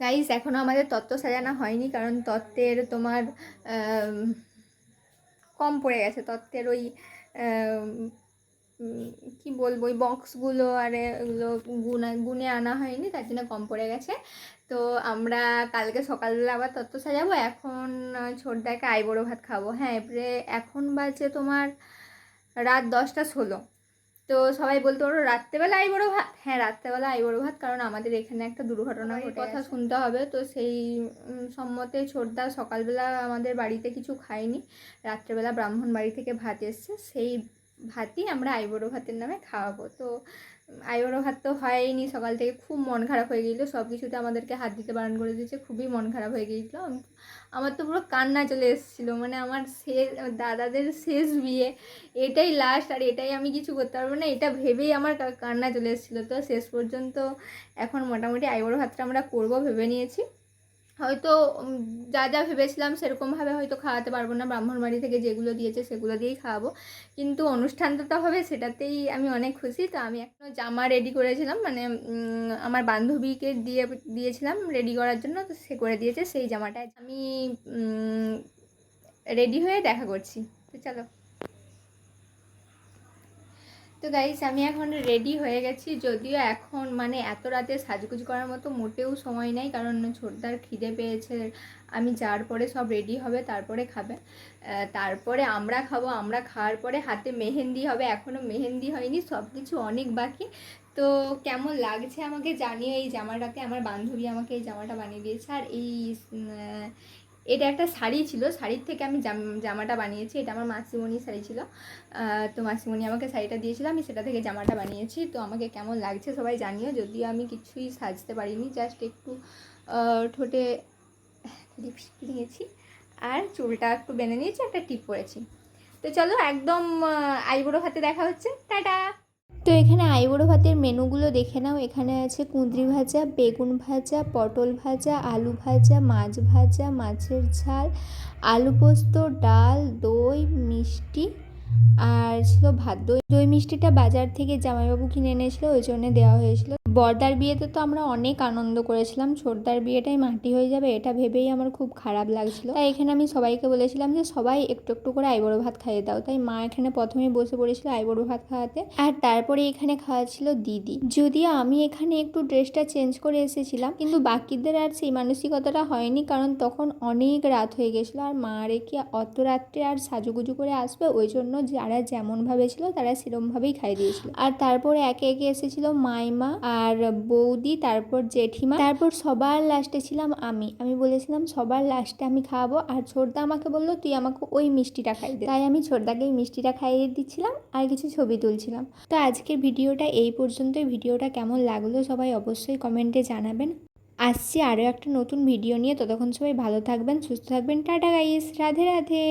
Guys এখনও আমাদের তত্ত্ব সাজানো হয়নি, কারণ তত্ত্বের তোমার কম পড়ে গেছে। তত্ত্বের ওই কি বলব, ওই বক্সগুলো আর এগুলো গুনে গুনে আনা হয়নি, তার জন্য কম পড়ে গেছে। তো আমরা কালকে সকালবেলা আবার তত্ত্ব সাজাবো। এখন ছোটদাকে আইবড়ো ভাত খাব। হ্যাঁ এবারে এখন বাজে তোমার রাত দশটা ষোলো। তো সবাই বলতো ওরা রাত্রেবেলা আইবড়ো ভাত। হ্যাঁ রাত্রেবেলা আইবড়ো ভাত কারণ আমাদের এখানে একটা দুর্ঘটনা ঘটে কথা শুনতে হবে। তো সেই সম্মতে ছোটদা সকালবেলা আমাদের বাড়িতে কিছু খায়নি। রাত্রেবেলা ব্রাহ্মণ বাড়ি থেকে ভাত এসছে। সেই ভাতই আমরা আইবড়ো ভাতের নামে খাওয়াবো। তো আইবড়ো ভাত তো হয়নি, সকাল থেকে খুব মন খারাপ হয়ে গিয়েছিল সব কিছুতে আমাদেরকে হাত দিতে বারণ করে দিয়েছে, খুবই মন খারাপ হয়ে গিয়েছিল। আমার তো পুরো কান্না চলে এসেছিল মানে আমার শেষ দাদাদের শেষ বিয়ে, এটাই লাস্ট আর এটাই আমি কিছু করতে পারব না, এটা ভেবেই আমার কান্না চলে এসেছিল। তো শেষ পর্যন্ত এখন মোটামুটি আইবড়ো ভাতটা আমরা করব, ভেবে নিয়েছি। হয়তো যা যা ভেবেছিলাম সেরকমভাবে হয়তো খাওয়াতে পারব না। ব্রাহ্মণ বাড়ি থেকে যেগুলো দিয়েছে সেগুলো দিয়েই খাওয়াবো। কিন্তু অনুষ্ঠানটা তো হবে, সেটাতেই আমি অনেক খুশি। তো আমি এখনও জামা রেডি করেছিলাম। মানে আমার বান্ধবীকে দিয়ে, দিয়েছিলাম রেডি করার জন্য। তো সে করে দিয়েছে সেই জামাটা আমি রেডি হয়ে দেখা করছি। তো চলো। তো গাইস আমি এখন রেডি হয়ে গেছি। যদিও এখন মানে এত রাতে সাজগুজ করার মতো মোটেও সময় নেই, কারণ ছোটদার খিদে পেয়েছে। আমি যার পরে সব রেডি হবে, তারপরে খাবে। তারপরে আমরা খাব, আমরা খাওয়ার পরে হাতে মেহেন্দি হবে এখনও মেহেন্দি হয়নি সব কিছু অনেক বাকি। তো কেমন লাগছে আমাকে জানিও, এই জামাটাতে আমার বান্ধবী আমাকে এই জামাটা বানিয়ে দিয়েছে। আর এই এটা একটা শাড়ি ছিল, শাড়ির থেকে আমি জাম- জামাটা বানিয়েছি, এটা আমার মাসিমণির শাড়ি ছিল। তো মাসিমণি আমাকে শাড়িটা দিয়েছিল, আমি সেটা থেকে জামাটা বানিয়েছি। তো আমাকে কেমন লাগছে সবাই জানিও, যদিও আমি কিছুই সাজতে পারিনি জাস্ট একটু ঠোঁটে লিপস্টিক দিয়েছি আর চুলটা একটু বেঁধে নিয়েছি, একটা টিপ পরেছি। তো চলো একদম আইবুড়ো হাতে দেখা হচ্ছে। টাটা! তো এখানে আইবুড়ো ভাতের মেনুগুলো দেখে নাও। এখানে আছে কুঁদরি ভাজা, বেগুন ভাজা, পটল ভাজা, আলু ভাজা, মাছ ভাজা, মাছের ঝাল, আলু পোস্ত, ডাল, দই, মিষ্টি আর ছিল ভাত। দই দই মিষ্টিটা বাজার থেকে জামাইবাবু কিনে এনেছিল, ওই জন্য দেওয়া হয়েছিল। বর্দার বিয়েতে তো আমরা অনেক আনন্দ করেছিলাম। ছোটদার বিয়েটাই মাটি হয়ে যাবে, এটা ভেবেই আমার খুব খারাপ লাগছিল। তাই এখানে আমি সবাইকে বলেছিলাম যে, সবাই একটু একটু করে আইবড়ো ভাত খাইয়ে দাও। তাই মা এখানে প্রথমেই বসে পড়েছিল আইবড়ো ভাত খাওয়াতে। আর তারপরে এখানে খাওয়াচ্ছিল দিদি। যদিও আমি এখানে একটু ড্রেসটা চেঞ্জ করে এসেছিলাম, কিন্তু বাকিদের আর সেই মানসিকতাটা হয়নি, কারণ তখন অনেক রাত হয়ে গেছিল। আর মা রেখে অত রাত্রে আর সাজুগুজু করে আসবে? ওই জন্য যারা যেমনভাবে ছিল, তারা সেরমভাবেই খাইয়ে দিয়েছিল। আর তারপরে একে একে এসেছিল মাইমা আর বৌদি, তারপর জেঠিমা, তারপর সবার লাস্টে ছিলাম আমি। আমি বলেছিলাম, সবার লাস্টে আমি খাওয়াবো আর ছোটদা আমাকে বলল, তুই আমাকে ওই মিষ্টিটা খাই দে। তাই আমি ছোটদাকে এই মিষ্টিটা খাইয়ে দিচ্ছিলাম আর কিছু ছবি তুলছিলাম। তো আজকের ভিডিওটা এই পর্যন্তই। ভিডিওটা কেমন লাগল সবাই অবশ্যই কমেন্টে জানাবেন। আসছি আরও একটা নতুন ভিডিও নিয়ে। ততক্ষণ সবাই ভালো থাকবেন, সুস্থ থাকবেন। Tata guys Radhe Radhe.